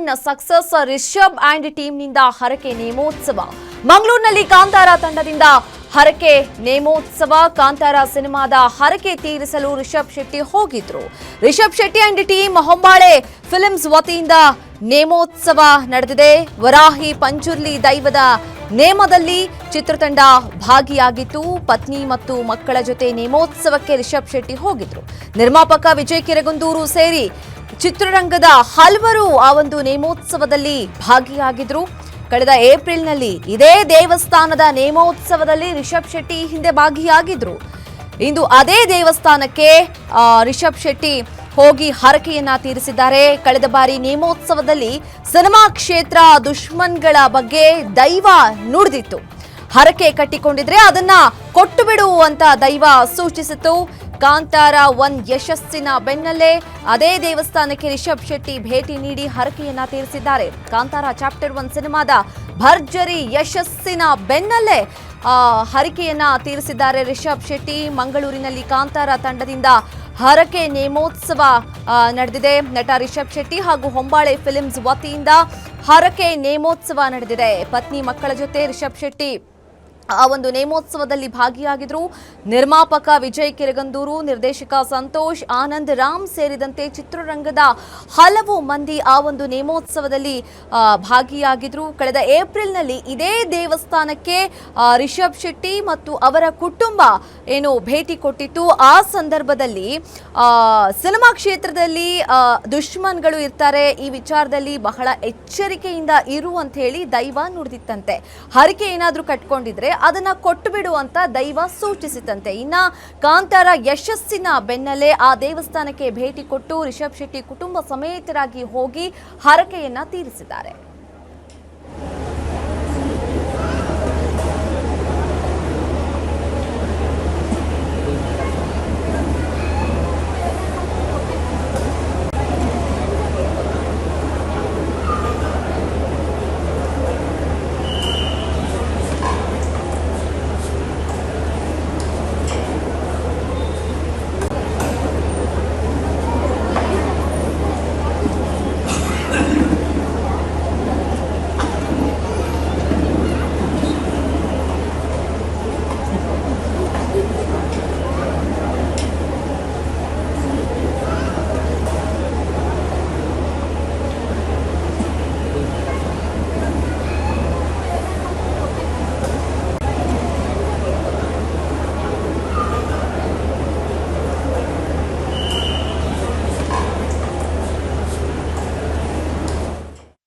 One success Rishab and ಟೀಮ್ನಿಂದ ಹರಕೆ ನೇಮೋತ್ಸವ. ಮಂಗಳೂರಿನಲ್ಲಿ ಕಾಂತಾರ ತಂಡದಿಂದ ಹರಕೆ ನೇಮೋತ್ಸವ. ಕಾಂತಾರ ಸಿನಿಮಾದ ಹರಕೆ ತೀರಿಸಲು ರಿಷಬ್ ಶೆಟ್ಟಿ ಹೋಗಿದ್ರು. Rishab Shetty and team Hombale films ವತಿಯಿಂದ ನೇಮೋತ್ಸವ ನಡೆದಿದೆ. ವರಾಹಿ ಪಂಚುರ್ಲಿ ದೈವದ ನೇಮದಲ್ಲಿ ಚಿತ್ರತಂಡ ಭಾಗಿಯಾಗಿತ್ತು ಪತ್ನಿ ಮತ್ತು ಮಕ್ಕಳ ಜೊತೆ ನೇಮೋತ್ಸವಕ್ಕೆ ರಿಷಬ್ ಶೆಟ್ಟಿ ಹೋಗಿದ್ರು. ನಿರ್ಮಾಪಕ ವಿಜಯ್ ಕಿರಗುಂದೂರು ಸೇರಿ ಚಿತ್ರರಂಗದ ಹಲವರು ಆ ಒಂದು ನೇಮೋತ್ಸವದಲ್ಲಿ ಭಾಗಿಯಾಗಿದ್ರು. ಕಳೆದ ಏಪ್ರಿಲ್ನಲ್ಲಿ ಇದೇ ದೇವಸ್ಥಾನದ ನೇಮೋತ್ಸವದಲ್ಲಿ ರಿಷಬ್ ಶೆಟ್ಟಿ ಹಿಂದೆ ಭಾಗಿಯಾಗಿದ್ರು. ಇಂದು ಅದೇ ದೇವಸ್ಥಾನಕ್ಕೆ ರಿಷಬ್ ಶೆಟ್ಟಿ ಹೋಗಿ ಹರಕೆಯನ್ನ ತೀರಿಸಿದ್ದಾರೆ. ಕಳೆದ ಬಾರಿ ನೇಮೋತ್ಸವದಲ್ಲಿ ಸಿನಿಮಾ ಕ್ಷೇತ್ರ ದುಶ್ಮನ್ಗಳ ಬಗ್ಗೆ ದೈವ ನುಡಿದಿತ್ತು. ಹರಕೆ ಕಟ್ಟಿಕೊಂಡಿದ್ರೆ ಅದನ್ನ ಕೊಟ್ಟು ಬಿಡು ಅಂತ ದೈವ ಸೂಚಿಸಿತು ಕಾಂತಾರ ಒನ್ ಯಶಸ್ಸಿನ ಬೆನ್ನಲ್ಲೇ ಅದೇ ದೇವಸ್ಥಾನಕ್ಕೆ ರಿಷಬ್ ಶೆಟ್ಟಿ ಭೇಟಿ ನೀಡಿ ಹರಕೆಯನ್ನ ತೀರಿಸಿದ್ದಾರೆ. ಕಾಂತಾರ ಚಾಪ್ಟರ್ ಒನ್ ಸಿನಿಮಾದ ಭರ್ಜರಿ ಯಶಸ್ಸಿನ ಬೆನ್ನಲ್ಲೇ ಆ, ಹರಕೆಯನ್ನ ತೀರಿಸಿದ್ದಾರೆ ರಿಷಬ್ ಶೆಟ್ಟಿ. ಮಂಗಳೂರಿನಲ್ಲಿ ಕಾಂತಾರ ತಂಡದಿಂದ ಹರಕೆ ನೇಮೋತ್ಸವ ನಡೆದಿದೆ. ನಟ ರಿಷಬ್ ಶೆಟ್ಟಿ ಹಾಗೂ ಹೊಂಬಾಳೆ ಫಿಲ್ಮ್ಸ್ ವತಿಯಿಂದ ಹರಕೆ ನೇಮೋತ್ಸವ ನಡೆದಿದೆ. ಪತ್ನಿ ಮಕ್ಕಳ ಜೊತೆ ರಿಷಬ್ ಶೆಟ್ಟಿ ಆ ಒಂದು ನೇಮೋತ್ಸವದಲ್ಲಿ ಭಾಗಿಯಾಗಿದ್ರು ನಿರ್ಮಾಪಕ ವಿಜಯ್ ಕಿರಗಂದೂರು, ನಿರ್ದೇಶಕ ಸಂತೋಷ್, ಆನಂದ್ ರಾಮ್ ಸೇರಿದಂತೆ ಚಿತ್ರರಂಗದ ಹಲವು ಮಂದಿ ಆ ಒಂದು ನೇಮೋತ್ಸವದಲ್ಲಿ ಭಾಗಿಯಾಗಿದ್ರು. ಕಳೆದ ಏಪ್ರಿಲ್ನಲ್ಲಿ ಇದೇ ದೇವಸ್ಥಾನಕ್ಕೆ ರಿಷಬ್ ಶೆಟ್ಟಿ ಮತ್ತು ಅವರ ಕುಟುಂಬ ಏನು ಭೇಟಿ ಕೊಟ್ಟಿತ್ತು. ಆ ಸಂದರ್ಭದಲ್ಲಿ ಸಿನಿಮಾ ಕ್ಷೇತ್ರದಲ್ಲಿ ದುಶ್ಮನ್ಗಳು ಇರ್ತಾರೆ. ಈ ವಿಚಾರದಲ್ಲಿ ಬಹಳ ಎಚ್ಚರಿಕೆಯಿಂದ ಇರು ಅಂತ ಹೇಳಿ ದೈವ ನುಡಿದಿತ್ತಂತೆ. ಹರಿಕೆ ಏನಾದರೂ ಕಟ್ಕೊಂಡಿದ್ರೆ ಅದನ್ನ ಕೊಟ್ಟು ಬಿಡು ಅಂತ ದೈವ ಸೂಚಿಸಿತಂತೆ. ಇನ್ನ ಕಾಂತಾರ ಯಶಸ್ಸಿನ ಬೆನ್ನಲ್ಲೇ ಆ ದೇವಸ್ಥಾನಕ್ಕೆ ಭೇಟಿ ಕೊಟ್ಟು ರಿಷಬ್ ಶೆಟ್ಟಿ ಕುಟುಂಬ ಸಮೇತರಾಗಿ ಹೋಗಿ ಹರಕೆಯನ್ನ ತೀರಿಸಿದ್ದಾರೆ.